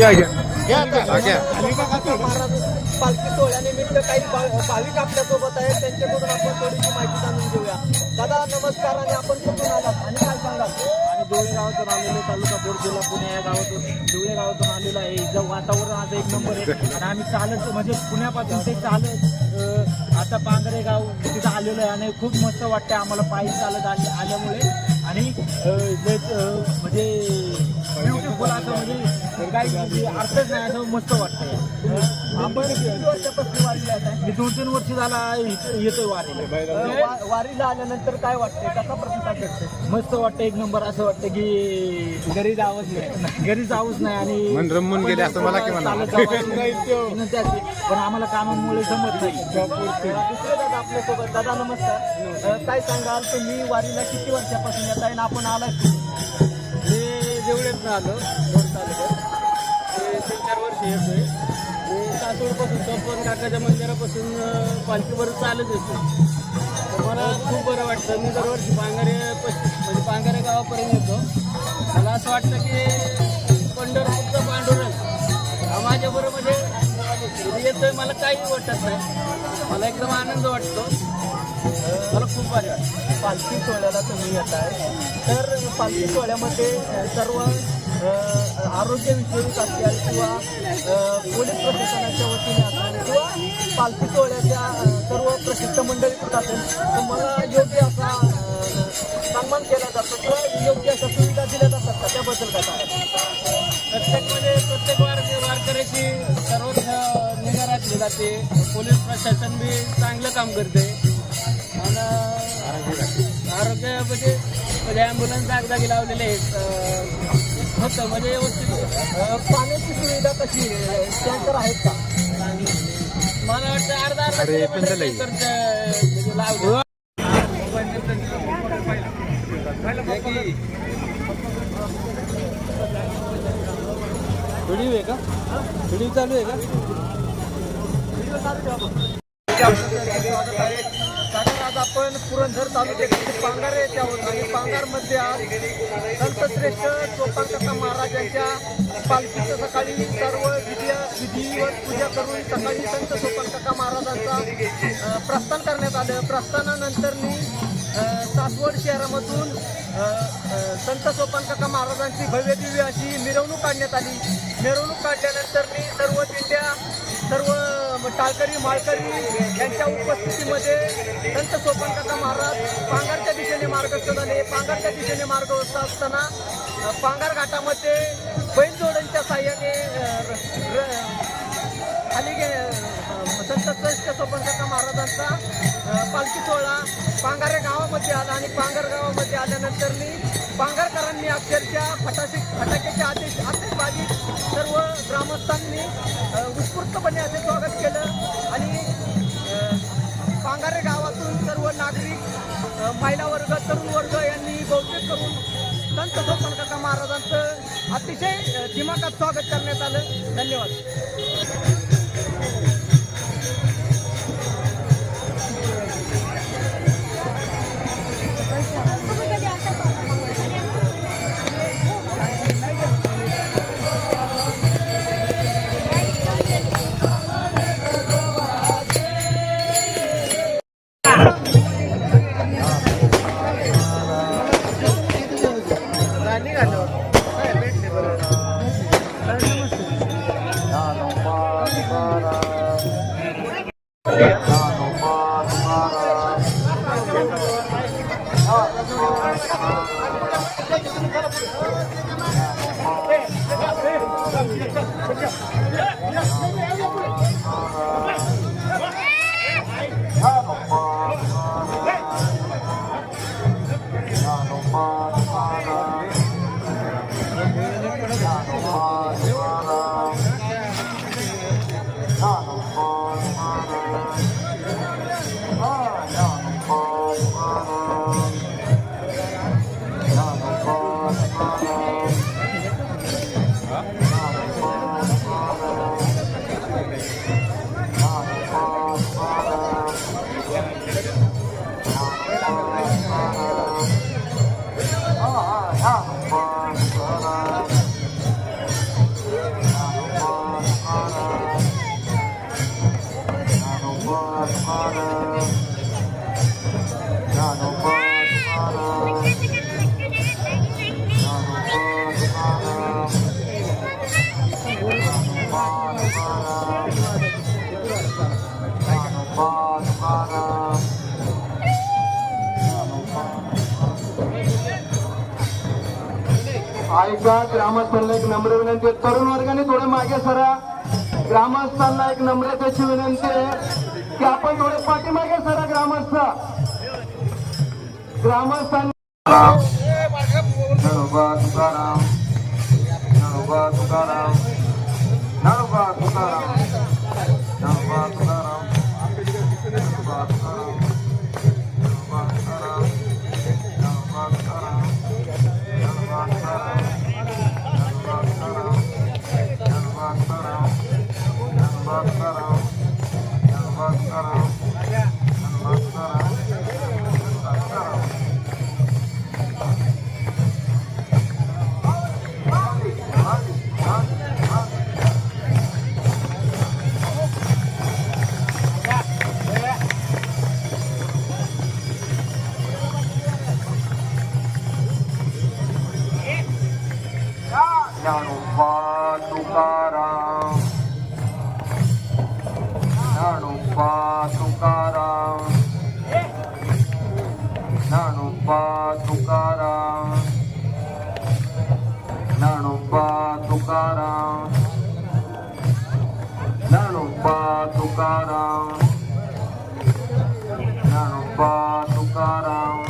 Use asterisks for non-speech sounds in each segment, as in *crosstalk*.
घ्या घ्या. पालखी सोहळ्यानिमित्त काही भाविक आपल्यासोबत आहेत. त्यांच्याकडून आपण थोडीशी माहिती जाणून घेऊया. दादा नमस्कार आणि आपण कुठून आलात आणि काय सांगाल? आणि देवळे गावातून आलेलो तालुका बोर जिल्हा पुणे या गावातून. देवळे गावातून आलेलो आहे. इथं वातावरण आता एक नंबर आहे. आणि आम्ही चालत म्हणजे पुण्यापासून ते चालत आता पांगरे गाव तिथं आलेलो आहे. आणि खूप मस्त वाटतं आम्हाला पायी चालत आले- आल्यामुळे. आणि म्हणजे ब्युटिफुल असं म्हणजे काही अर्थच नाही असं मस्त वाटतं आपण किती वर्षापासून वारीला येत आहे? मी दोन तीन वर्ष झाला इथं येतोय वारीला वा- वारीला आल्यानंतर काय वाटते कसा प्रतिसाद भेटते मस्त वाटतं एक नंबर असं वाटतं की घरी जावंच नाही. घरी जावंच नाही आणि मन रमून गेले असं मला की म्हणा. चालत जावं असं विनंती असते. *laughs* पण आम्हाला कामामुळे जमत नाही. दुसरे दादा आपल्यासोबत. दादा नमस्कार. अ, काय सांगाल? तुम्ही वारीला किती वर्षापासून येत आहे आणि आपण आलाय मी जेवढेच आलो चार वर्ष येतोय. मी सासवडपासून काकाच्या मंदिरापासून पालखीवर चालत येतो तर मला खूप बरं वाटतं. मी दरवर्षी पांगारे पश्चिम म्हणजे पांगारे गावापर्यंत येतो. मला असं वाटतं की पंढरपूरचं पांडुरंग हा माझ्याबरोबर म्हणजे येतोय मला काही वाटत नाही. मला एकदम आनंद वाटतो. मला खूप भारी वाटतं. पालखी सोहळ्याला तुम्ही येत आहे तर पालखी सोहळ्यामध्ये सर्व आरोग्य विषयक असेल किंवा पोलीस प्रशासनाच्या वतीने असेल किंवा पालखी सोहळ्याच्या सर्व प्रसिद्ध मंडळीतून असेल मला योग्य असा सन्मान केला जातो किंवा योग्य अशा सुविधा दिल्या जातात का? त्याबद्दल काय सांगाल? प्रत्येक म्हणजे प्रत्येक वार वारकऱ्याची सर्वच निगा राखली जाते. पोलीस प्रशासन बी चांगलं काम करते. आणि आरोग्य म्हणजे म्हणजे ॲम्ब्युलन्स जागजागी लावलेले आहेत. होतं म्हणजे व्यवस्थित पाण्याची सुविधा कशी आहे? टँकर आहेत का? मला वाटतं अर्धा अर्धा अरे, पण किलोमीटर झालंय. टँकरचं, म्हणजे लावलं. व्हिडिओ आहे का? व्हिडिओ चालू आहे का? आपण पुरंदर तालुक्यातील पांगार येथे आहोत आणि पांगारमध्ये आज संतश्रेष्ठ चोपांकथा महाराजांच्या पालखीचं सकाळी सर्व विधी विधीवर पूजा करून सकाळी संत चोपांकथा महाराजांचा प्रस्थान करण्यात आलं. प्रस्थानानंतरनी अ, सासवड शहरामधून संत सोपानकाका महाराजांची भव्य दिव्य अशी मिरवणूक काढण्यात आली. मिरवणूक काढल्यानंतरनी सर्व दिंड्या सर्व टाळकरी माळकरी यांच्या उपस्थितीमध्ये संत सोपानकाका महाराज पांगारच्या दिशेने मार्गस्थ झाले पांगारच्या दिशेने मार्गस्थ असताना पांगार घाटामध्ये बैलजोड्यांच्या साह्याने खाली गे संत श्रेष्ठ सोपनकाका महाराजांचा पालखी सोहळा पांगारे गावामध्ये आला आणि पांगर गावामध्ये आल्यानंतर मी पांगारकरांनी अक्षरशः फटाके फटाक्याचे आदेश आतिषबाजी सर्व ग्रामस्थांनी उत्स्फूर्तपणे असे स्वागत केलं आणि पांगारे गावातून सर्व नागरिक महिला वर्ग तरुण वर्ग यांनी बहुतेक करून संत सोपनकाका महाराजांचं अतिशय दिमागात स्वागत करण्यात आलं. धन्यवाद. Sara. ऐका ग्रामस्थांना एक नम्र विनंती आहे तरुण वर्गाने थोडं मागे सरा ग्रामस्थांना एक नम्रतेची विनंती आहे की आपण थोडे पाठीमागे सरा ग्रामस्थ. ग्रामस्थांना Tukaram. Tukaram. Nano fato caram Nano fato caram Nano fato caram Nano fato caram Nano fato caram Nano fato caram Nano fato caram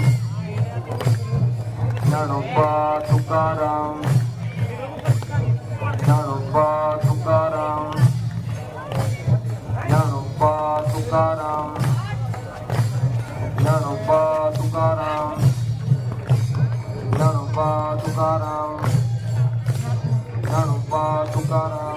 Nano fato caram Jnanumpa Tukaram Jnanumpa Tukaram Jnanumpa Tukaram Jnanumpa Tukaram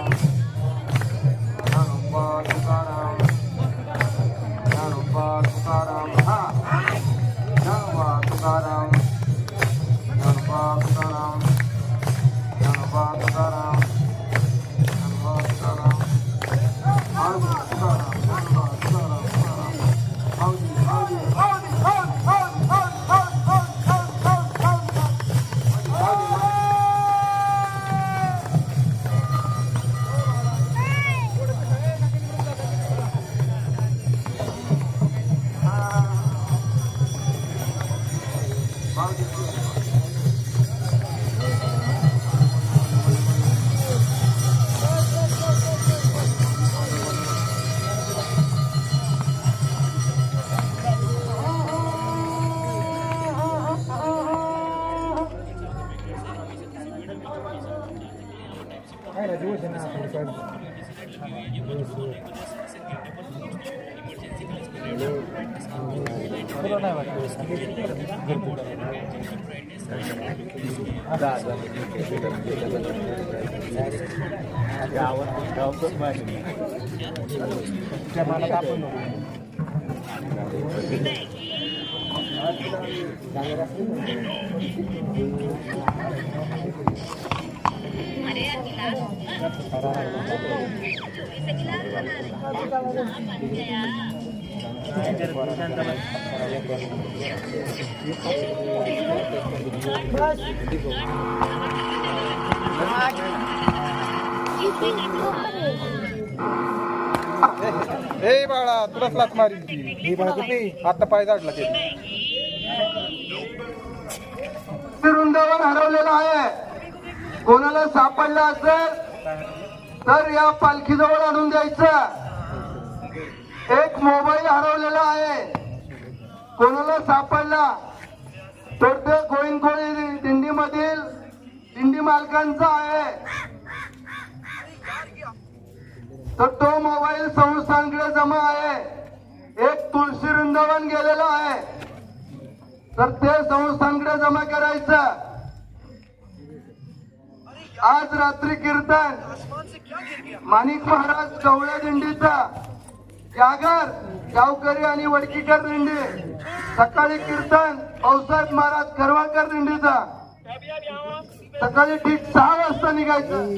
era duas de nada, né? por causa. Thank you. हे बाळा तुलाच लात मारी ही बाळा कुठली आता पाय जाडला ते. वृंदावन हरवलेलं आहे. कोणाला सापडलं असेल तर या पालखीजवळ आणून द्यायचं. एक मोबाईल हरवलेला आहे. कोणाला सापडला? तर ते गोविंदकोळी दिंडीमधील दिंडी मालकांचा आहे. तर तो मोबाईल संस्थांकडे जमा आहे. एक तुळशी वृंदावन गेलेला आहे. तर ते संस्थांकडे जमा करायचं. आज रात्री कीर्तन. माणिक महाराज चवळ्या दिंडीचा. जागर गावकरी आणि वडकीकर दिंडी. सकाळी कीर्तन पावसाहेब महाराज करवाकर दिंडीचा. सकाळी ठीक सहा वाजता निघायचं.